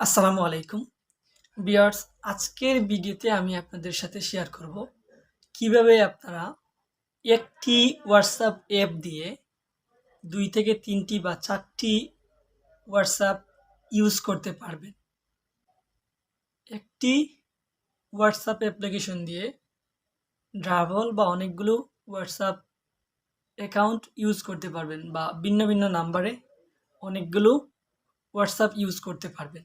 আসসালামু আলাইকুম। বিয়ার্স, আজকের ভিডিওতে আমি আপনাদের সাথে শেয়ার করব কীভাবে আপনারা একটি হোয়াটসঅ্যাপ অ্যাপ দিয়ে দুই থেকে তিনটি বা চারটি হোয়াটসঅ্যাপ ইউজ করতে পারবেন। একটি হোয়াটসঅ্যাপ অ্যাপ্লিকেশন দিয়ে ড্রাভল বা অনেকগুলো হোয়াটসঅ্যাপ অ্যাকাউন্ট ইউজ করতে পারবেন বা ভিন্ন ভিন্ন নাম্বারে অনেকগুলো হোয়াটসঅ্যাপ ইউজ করতে পারবেন।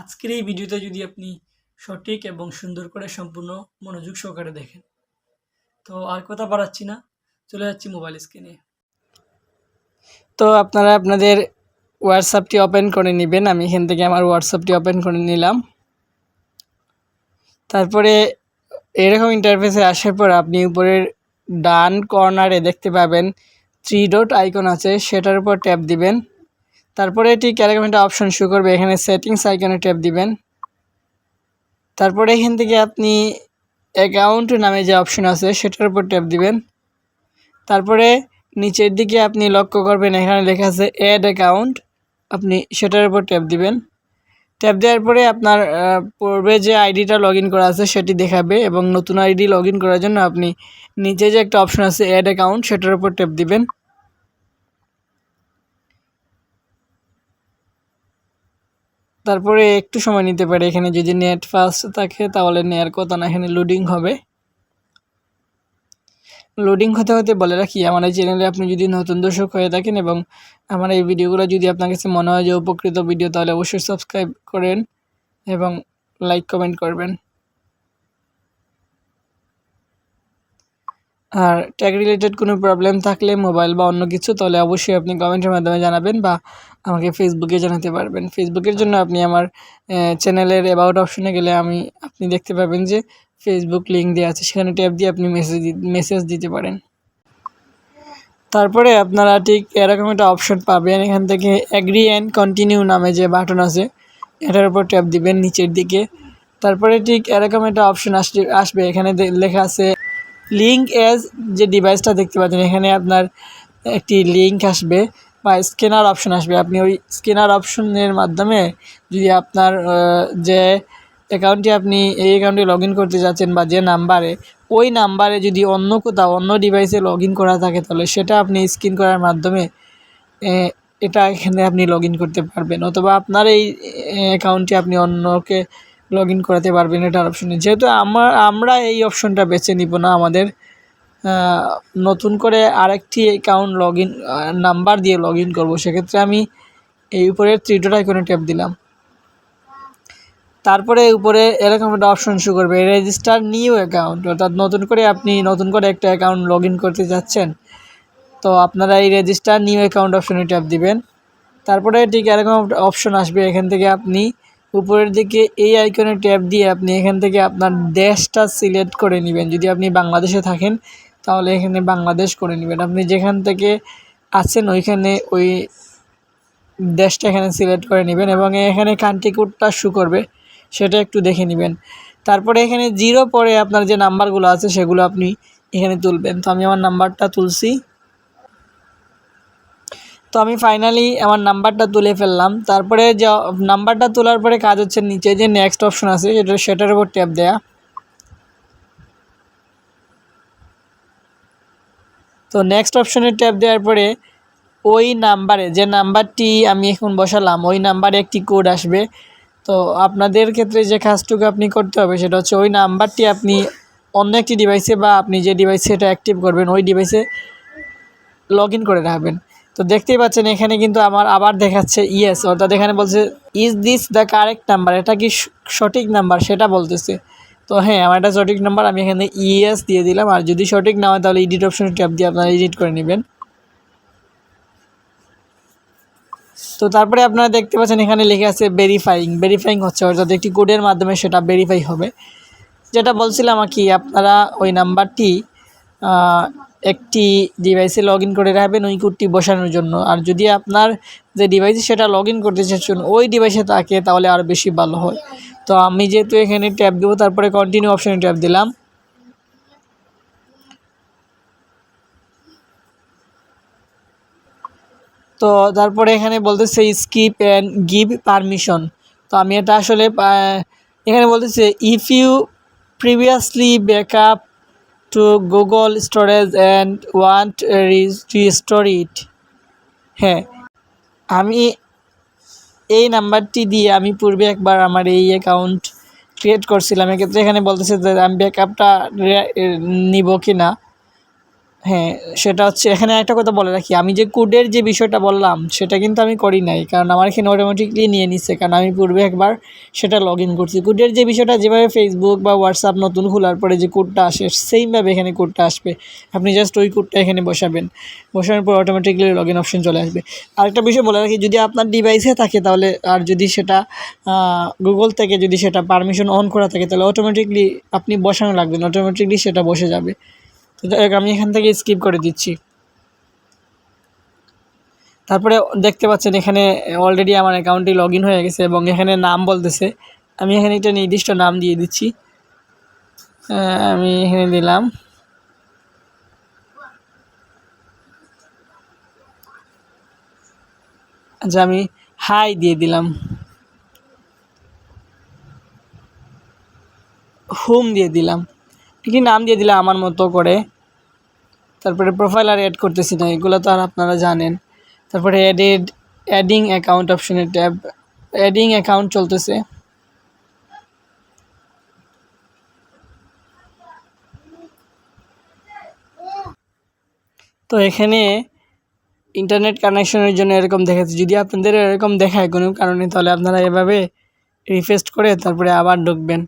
আজকের এই ভিডিওতে যদি আপনি সঠিক এবং সুন্দর করে সম্পূর্ণ মনোযোগ সহকারে দেখেন। তো আর কথা বাড়াচ্ছি না, চলে যাচ্ছি মোবাইল স্ক্রিনে তো আপনারা আপনাদের হোয়াটসঅ্যাপটি ওপেন করে নেবেন, আমি এখান থেকে আমার হোয়াটসঅ্যাপটি ওপেন করে নিলাম। তারপরে এরকম ইন্টারফেসে আসার পর আপনি উপরের ডান কর্নারে দেখতে পাবেন থ্রি ডট আইকন আছে, সেটার উপর ট্যাপ দিবেন। তারপরে এটি একটা অপশন শো করবে। এখানে সেটিংস আইকনে ট্যাপ দিবেন। তারপরে এখান থেকে আপনি অ্যাকাউন্ট নামে যে অপশন আছে, সেটার উপর ট্যাপ দিবেন। তারপরে নিচের দিকে আপনি লক্ষ্য করবেন, এখানে লেখা আছে অ্যাড অ্যাকাউন্ট আপনি সেটার উপর ট্যাপ দিবেন। ট্যাপ দেওয়ার পরে আপনার পূর্বে যে আইডিটা লগ করা আছে, সেটি দেখাবে এবং নতুন আইডি লগ করার জন্য আপনি নিচে যে একটা অপশন আছে অ্যাড অ্যাকাউন্ট সেটার উপর ট্যাপ দিবেন। তারপরে একটু সময় নিতে পারে। এখানে যদি নেট ফাস্ট থাকে, তাহলে নেয়ার কথা না। এখানে লোডিং হবে। লোডিং হতে হতে বলে রাখি, আমার এই চ্যানেলে আপনি যদি নতুন দর্শক হয়ে থাকেন এবং আমার এই ভিডিওগুলো যদি আপনার কাছে মনে হয় যে উপকৃত ভিডিও তাহলে অবশ্যই সাবস্ক্রাইব করেন এবং লাইক কমেন্ট করবেন। আর ট্যাগ রিলেটেড কোনো প্রবলেম থাকলে মোবাইল বা অন্য কিছু, তাহলে অবশ্যই আপনি কমেন্টের মাধ্যমে জানাবেন বা আমাকে ফেসবুকে জানাতে পারবেন। ফেসবুকের জন্য আপনি আমার চ্যানেলের অ্যাবাউট অপশনে গেলে আমি, আপনি দেখতে পাবেন যে ফেসবুক লিঙ্ক দেওয়া আছে, সেখানে ট্যাপ দিয়ে আপনি মেসেজ মেসেজ দিতে পারেন। তারপরে আপনারা ঠিক এরকম একটা অপশন পাবেন, এখান থেকে অ্যাগ্রি অ্যান্ড কন্টিনিউ নামে যে বাটন আছে, এটার উপর ট্যাপ দিবেন নিচের দিকে। তারপরে ঠিক এরকম একটা অপশন আসবে আসবে, এখানে লেখা আছে লিঙ্ক এজ যে ডিভাইসটা দেখতে পাচ্ছেন, এখানে আপনার একটি লিঙ্ক আসবে বা স্ক্যানার অপশন আসবে। আপনি ওই স্ক্যানার অপশনের মাধ্যমে যদি আপনার যে অ্যাকাউন্টটি আপনি এই অ্যাকাউন্টে লগ করতে যাচ্ছেন বা যে নাম্বারে ওই নাম্বারে যদি অন্য কোথাও অন্য ডিভাইসে লগ করা থাকে, তাহলে সেটা আপনি স্ক্যান করার মাধ্যমে এটা এখানে আপনি লগ করতে পারবেন। অথবা আপনার এই অ্যাকাউন্টটি আপনি অন্যকে লগ ইন করাতে পারবেন এটার অপশনে যেহেতু আমার, আমরা এই অপশনটা বেছে নিব না আমাদের নতুন করে আরেকটি অ্যাকাউন্ট লগ ইন নাম্বার দিয়ে লগ ইন করব, সেক্ষেত্রে আমি এই উপরের ত্রিডোর আইকনে ট্যাপ দিলাম। তারপরে উপরে এরকম একটা অপশন শু করবে রেজিস্টার নিউ অ্যাকাউন্ট অর্থাৎ নতুন করে আপনি নতুন করে একটা অ্যাকাউন্ট লগ করতে যাচ্ছেন, তো আপনারা এই রেজিস্টার নিউ অ্যাকাউন্ট অপশনে ট্যাপ দিবেন। তারপরে ঠিক এরকম অপশন আসবে, এখান থেকে আপনি উপরের দিকে এই আইকনে ট্যাপ দিয়ে আপনি এখান থেকে আপনার দেশটা সিলেক্ট করে নেবেন। যদি আপনি বাংলাদেশে থাকেন, তাহলে এখানে বাংলাদেশ করে নেবেন। আপনি যেখান থেকে আছেন, ওইখানে ওই দেশটা এখানে সিলেক্ট করে নেবেন এবং এখানে কান্ট্রি কোডটা শু করবে, সেটা একটু দেখে নেবেন। তারপরে এখানে জিরো পরে আপনার যে নাম্বারগুলো আছে, সেগুলো আপনি এখানে তুলবেন। তো আমি আমার নাম্বারটা তুলছি। তো আমি ফাইনালি আমার নাম্বারটা তুলে ফেললাম। তারপরে যে নাম্বারটা তোলার পরে কাজ হচ্ছে নিচে যে নেক্সট অপশন আছে, সেটা, সেটার উপর ট্যাপ দেয়া। তো নেক্সট অপশনে ট্যাপ দেওয়ার পরে ওই নাম্বারে যে নাম্বারটি আমি এখন বসালাম, ওই নাম্বারে একটি কোড আসবে। তো আপনাদের ক্ষেত্রে যে কাজটুকু আপনি করতে হবে, সেটা হচ্ছে ওই নাম্বারটি আপনি অন্য একটি ডিভাইসে বা আপনি যে ডিভাইসে এটা অ্যাক্টিভ করবেন, ওই ডিভাইসে লগ করে রাখবেন। তো দেখতেই পাচ্ছেন, এখানে কিন্তু আমার আবার দেখাচ্ছে ইয়েস অর্থাৎ এখানে বলছে is this the correct number এটা কি সঠিক নাম্বার সেটা বলতেছে। তো হ্যাঁ আমার এটা সঠিক নাম্বার আমি এখানে ইএস দিয়ে দিলাম। আর যদি সঠিক না হয়, তাহলে এডিট অপশনে ট্যাপ দিয়ে আপনারা এডিট করে নেবেন। তো তারপরে আপনারা দেখতে পাচ্ছেন, এখানে লিখে আছে ভেরিফাইং ভেরিফাইং হচ্ছে, অর্থাৎ একটি কোডের মাধ্যমে সেটা ভেরিফাই হবে। যেটা বলছিলাম আর কি, আপনারা ওই নাম্বারটি একটি ডিভাইসে লগ ইন করে রাখবেন ওই কোডটি বসানোর জন্য। আর যদি আপনার যে ডিভাইসে সেটা লগ ইন করতে চাচ্ছেন, ওই ডিভাইসে থাকে, তাহলে আরও বেশি ভালো হয়। তো আমি যেহেতু এখানে ট্যাপ দেবো, তারপরে কন্টিনিউ অপশানে ট্যাপ দিলাম। তো তারপরে এখানে বলতেছে স্কিপ অ্যান্ড গিভ পারমিশন তো আমি এটা আসলে এখানে বলতেছে if you previously backup to Google storage and to restore it হ্যাঁ আমি এই নাম্বারটি দিয়ে আমি পূর্বে একবার আমার এই অ্যাকাউন্ট ক্রিয়েট করছিলাম। এক্ষেত্রে এখানে বলতেছে যে আমি ব্যাকআপটা নিব কি না হ্যাঁ সেটা হচ্ছে, এখানে একটা কথা বলে রাখি, আমি যে কোডের যে বিষয়টা বললাম, সেটা কিন্তু আমি করি নাই, কারণ আমার এখানে অটোমেটিকলি নিয়ে নিচ্ছে কারণ আমি পূর্বে একবার সেটা লগ ইন করছি। কোডের যে বিষয়টা, যেভাবে ফেসবুক বা হোয়াটসঅ্যাপ নতুন খোলার পরে যে কোডটা আসে সেইমভাবে এখানে কোডটা আসবে। আপনি জাস্ট ওই কোডটা এখানে বসাবেন, বসানোর পর অটোমেটিকলি লগ ইন অপশন চলে আসবে। আরেকটা বিষয় বলে রাখি, যদি আপনার ডিভাইসে থাকে তাহলে, আর যদি সেটা গুগল থেকে যদি সেটা পারমিশন অন করা থাকে, তাহলে অটোমেটিকলি আপনি বসানো লাগবেন অটোমেটিকলি সেটা বসে যাবে। হোক, আমি এখান থেকে স্কিপ করে দিচ্ছি। তারপরে দেখতে পাচ্ছেন এখানে অলরেডি আমার অ্যাকাউন্টটি লগ হয়ে গেছে এবং এখানে নাম বলতেছে। আমি এখানে একটা নির্দিষ্ট নাম দিয়ে দিচ্ছি। আমি এখানে দিলাম। আচ্ছা আমি হাই দিয়ে দিলাম। হোম দিয়ে দিলাম। কি নাম দিয়ে দিলাম আমার মতো করে? তারপরে প্রোফাইল আর অ্যাড করতেছি না, এগুলো তো আর আপনারা জানেন। তারপরে অ্যাডেড অ্যাডিং অ্যাকাউন্ট অপশনের ট্যাব অ্যাডিং অ্যাকাউন্ট চলতেছে। তো এখানে ইন্টারনেট কানেকশনের জন্য এরকম দেখাচ্ছে। যদি আপনাদের এরকম দেখায় কোনো কারণে, তাহলে আপনারা এভাবে রিফ্রেশ করে তারপরে আবার ঢুকবেন।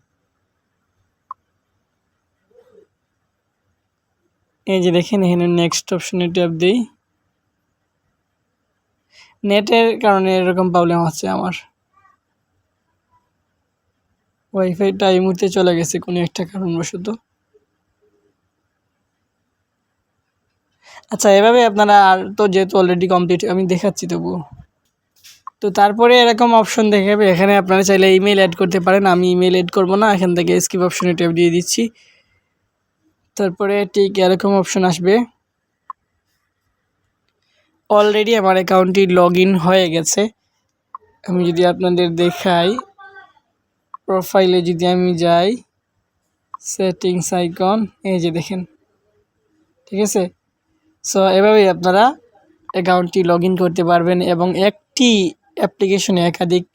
এই যে দেখেন, এখানে নেক্সট অপশনে ট্যাপ দিই। নেটের কারণে এরকম প্রবলেম হচ্ছে আমার। ওয়াইফাইটা এই মুহূর্তে চলে গেছে কোনো একটা কারণবশত। আচ্ছা এভাবে আপনারা আর তো যেহেতু অলরেডি কমপ্লিট আমি দেখাচ্ছি তবুও। তো তারপরে এরকম অপশন দেখাবে, এখানে আপনারা চাইলে ইমেল অ্যাড করতে পারেন। আমি ইমেল অ্যাড করব না, এখান থেকে স্কিপ অপশনে ট্যাপ দিয়ে দিচ্ছি। তারপরে ঠিক এরকম অপশন আসবে। অলরেডি আমার অ্যাকাউন্টটি লগ হয়ে গেছে। আমি যদি আপনাদের দেখাই প্রোফাইলে যদি আমি যাই সেটিংস আইকন এই যে দেখেন, ঠিক আছে? সো এভাবেই আপনারা অ্যাকাউন্টটি লগ করতে পারবেন এবং একটি অ্যাপ্লিকেশনে একাধিক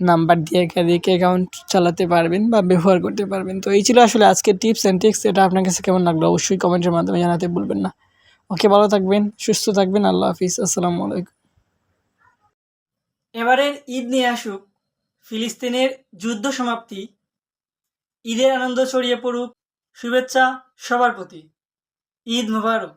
নাম্বার দিয়ে একাধিক অ্যাকাউন্ট চালাতে পারবেন বা ব্যবহার করতে পারবেন। তো এই ছিল আসলে আজকের টিপস অ্যান্ড ট্রিক্স এটা আপনার কাছে কেমন লাগল অবশ্যই কমেন্টের মাধ্যমে জানাতে ভুলবেন না। ওকে ভালো থাকবেন, সুস্থ থাকবেন, আল্লাহ হাফিজ, আসসালামু আলাইকুম। এবারের ঈদ নিয়ে আসুক, ফিলিস্তিনের যুদ্ধ সমাপ্তি, ঈদের আনন্দ ছড়িয়ে পড়ুক, শুভেচ্ছা সবার প্রতি। ঈদ মোবারক।